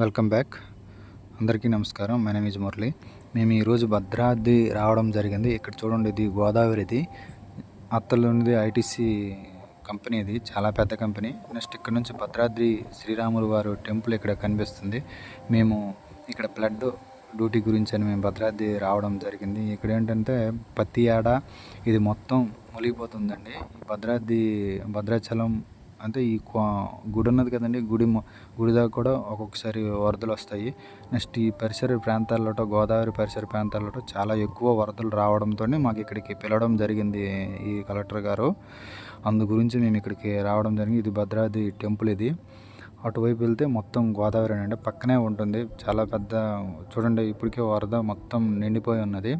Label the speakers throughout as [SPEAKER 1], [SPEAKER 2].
[SPEAKER 1] Welcome back. అందరికీ నమస్కారం. My name Murali మేము ఈరోజు భద్రాద్రి రావడం జరిగింది. ఇక్కడ చూడండి ఇది గోదావరిది. అత్తలోనిది ఐటీసీ కంపెనీ ఇది. చాలా పెద్ద కంపెనీ. నెక్స్ట్ ఇక్కడ నుంచి భద్రాద్రి శ్రీరాములు వారు టెంపుల్ ఇక్కడ కనిపిస్తుంది. మేము ఇక్కడ బ్లడ్ డ్యూటీ గురించి అని మేము భద్రాద్రి రావడం జరిగింది. ఇక్కడ ఏంటంటే ప్రతి ఏడా ఇది మొత్తం మునిగిపోతుందండి. భద్రాద్రి భద్రాచలం అంటే ఈ క్వా- గుడి ఉన్నది కదండి గుడి గుడి దాకా కూడా ఒక్కొక్కసారి వరదలు వస్తాయి. నెక్స్ట్ ఈ పరిసర ప్రాంతాలలో గోదావరి పరిసర ప్రాంతాలలో చాలా ఎక్కువ వరదలు రావడంతో మాకు ఇక్కడికి పిలవడం జరిగింది ఈ కలెక్టర్ గారు. అందు గురించి మేము ఇక్కడికి రావడం జరిగింది. ఇది భద్రాద్రి టెంపుల్ ఇది. అటువైపు వెళ్తే మొత్తం గోదావరి అంటే పక్కనే ఉంటుంది. చాలా పెద్ద చూడండి ఇప్పటికే వరద మొత్తం నిండిపోయి ఉన్నది.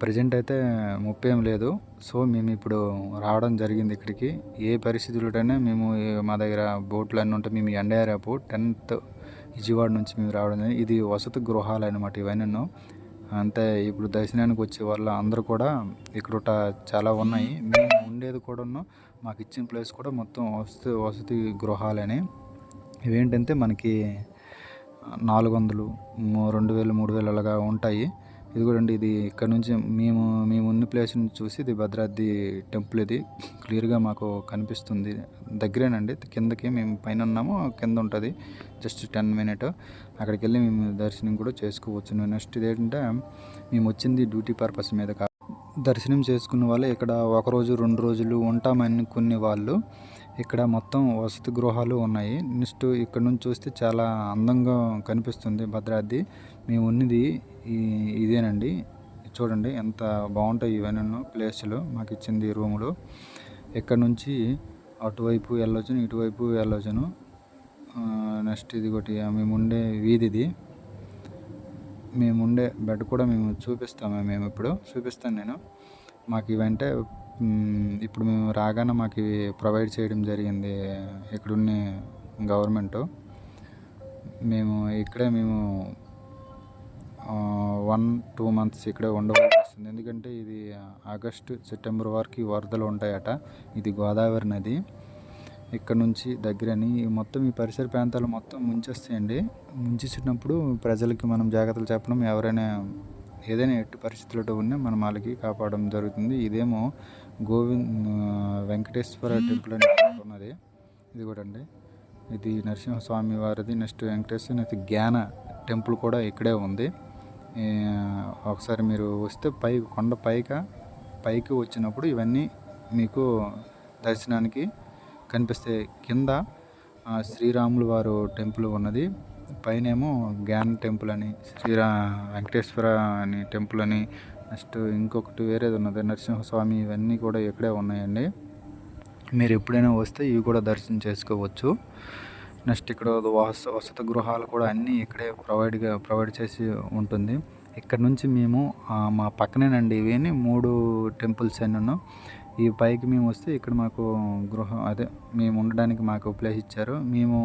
[SPEAKER 1] ప్రజెంట్ అయితే ముప్పేం ఏం లేదు. సో మేము ఇప్పుడు రావడం జరిగింది ఇక్కడికి. ఏ పరిస్థితుల్లోనే మేము మా దగ్గర బోట్లు అన్నీ ఉంటాయి మేము ఎండయారేపు టెన్త్ విజయవాడ నుంచి మేము రావడం జరిగింది. ఇది వసతి గృహాలు అనమాట ఇవన్నీ అంతే ఇప్పుడు దర్శనానికి వచ్చే వాళ్ళ అందరూ కూడా ఇక్కడ చాలా ఉన్నాయి. మేము ఉండేది కూడా మాకు ఇచ్చిన ప్లేస్ కూడా మొత్తం వసతి వసతి గృహాలని. ఇవేంటంటే మనకి నాలుగు వందలు రెండు వేలు మూడు వేలు అలాగా ఉంటాయి. ఇది కూడా అండి ఇది ఇక్కడ నుంచి మేము మేము ఉన్న ప్లేస్ నుంచి చూసి ఇది భద్రాద్రి టెంపుల్ ఇది. క్లియర్గా మాకు కనిపిస్తుంది. దగ్గరేనండి కిందకి మేము పైన ఉన్నాము కింద ఉంటుంది. జస్ట్ టెన్ మినిట్ అక్కడికి వెళ్ళి మేము దర్శనం కూడా చేసుకోవచ్చు. నెక్స్ట్ ఇదేంటంటే మేము వచ్చింది డ్యూటీ పర్పస్ మీద దర్శనం చేసుకున్న వాళ్ళు ఇక్కడ ఒక రోజు రెండు రోజులు ఉంటామనుకునే కొన్ని వాళ్ళు. ఇక్కడ మొత్తం వసతి గృహాలు ఉన్నాయి. నెక్స్ట్ ఇక్కడ నుంచి చూస్తే చాలా అందంగా కనిపిస్తుంది భద్రాద్రి. మేము ఉన్నది ఇదేనండి. చూడండి ఎంత బాగుంటాయి ఇవన్నీ ప్లేసులు మాకు ఇచ్చింది రూములు. ఇక్కడ నుంచి అటువైపు వెళ్ళొచ్చును ఇటువైపు వెళ్ళొచ్చును. నెక్స్ట్ ఇది ఒకటి మేము ఉండే వీధిది మేము ఉండే బెడ్ కూడా మేము చూపిస్తాము మేము ఇప్పుడు చూపిస్తాను నేను. మాకు ఇవంటే ఇప్పుడు మేము రాగానే మాకు ఇవి ప్రొవైడ్ చేయడం జరిగింది ఇక్కడున్న గవర్నమెంట్. మేము ఇక్కడే మేము వన్ టూ మంత్స్ ఇక్కడే ఉండవలసి వస్తుంది ఎందుకంటే ఇది ఆగస్టు సెప్టెంబర్ వరకు వరదలు ఉంటాయట. ఇది గోదావరి నది. ఇక్కడ నుంచి దగ్గరని మొత్తం ఈ పరిసర ప్రాంతాలు మొత్తం ముంచేస్తాయండి. ముంచేసినప్పుడు ప్రజలకి మనం జాగ్రత్తలు చెప్పడం ఎవరైనా ఏదైనా ఎట్టి పరిస్థితుల్లో ఉన్నా మనం వాళ్ళకి కాపాడడం జరుగుతుంది. ఇదేమో గోవింద్ వెంకటేశ్వర టెంపుల్ అని ఉన్నది. ఇది కూడా అండి. ఇది నరసింహస్వామి వారిది. Next Venkateswara next Gnana temple కూడా ఇక్కడే ఉంది. ఒకసారి మీరు వస్తే పై కొండ పైక పైకి వచ్చినప్పుడు ఇవన్నీ మీకు దర్శనానికి కనిపిస్తే కింద శ్రీరాములు వారు టెంపుల్ ఉన్నది. పైనేమో గ్యాన్ టెంపుల్ అని శ్రీరా వెంకటేశ్వర అని టెంపుల్ అని నెక్స్ట్ ఇంకొకటి వేరేది ఉన్నది. నరసింహస్వామి ఇవన్నీ కూడా ఇక్కడే ఉన్నాయండి. మీరు ఎప్పుడైనా వస్తే ఇవి కూడా దర్శనం చేసుకోవచ్చు. నెక్స్ట్ ఇక్కడ వస వసతి గృహాలు కూడా అన్నీ ఇక్కడే ప్రొవైడ్గా ప్రొవైడ్ చేసి ఉంటుంది. ఇక్కడ నుంచి మేము మా పక్కనేనండి ఇవన్నీ మూడు టెంపుల్స్ అన్నీ ఈ పైకి మేము వస్తే ఇక్కడ మాకు గృహం అదే మేము ఉండడానికి మాకు ప్లేస్ ఇచ్చారు. మేము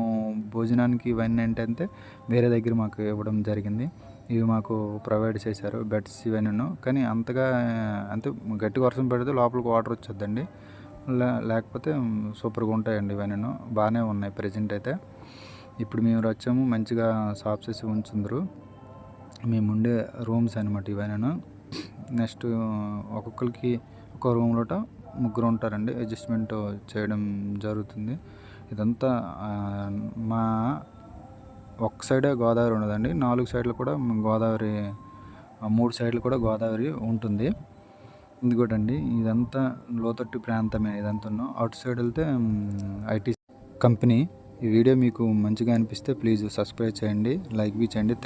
[SPEAKER 1] భోజనానికి ఇవన్నీ ఏంటంటే వేరే దగ్గర మాకు ఇవ్వడం జరిగింది. ఇవి మాకు ప్రొవైడ్ చేశారు బెడ్స్ ఇవన్నీ కానీ అంతగా అంతే గట్టి వర్షం పెడితే లోపలికి వాటర్ వచ్చొద్దండి. లేకపోతే సూపర్గా ఉంటాయండి ఇవన్నీ బాగానే ఉన్నాయి ప్రజెంట్ అయితే. ఇప్పుడు మేము వచ్చాము మంచిగా సాఫ్ చేసి ఉంచుందరు మేము ఉండే రూమ్స్ అనమాట ఇవన్నీ నెక్స్ట్ ఒక్కొక్కరికి ఒక రూమ్లోట ముగ్గురు ఉంటారండి. అడ్జస్ట్మెంట్ చేయడం జరుగుతుంది. ఇదంతా మా ఒక సైడే గోదావరి ఉండదండి నాలుగు సైడ్లు కూడా గోదావరి మూడు సైడ్లు కూడా గోదావరి ఉంటుంది. ఇందుకోటండి ఇదంతా లోతట్టు ప్రాంతమే. ఇదంతా అవుట్ సైడ్ వెళ్తే ఐటీ కంపెనీ ఈ వీడియో మీకు మంచిగా అనిపిస్తే ప్లీజ్ సబ్స్క్రైబ్ చేయండి. లైక్ బీ చేయండి. థ్యాంక్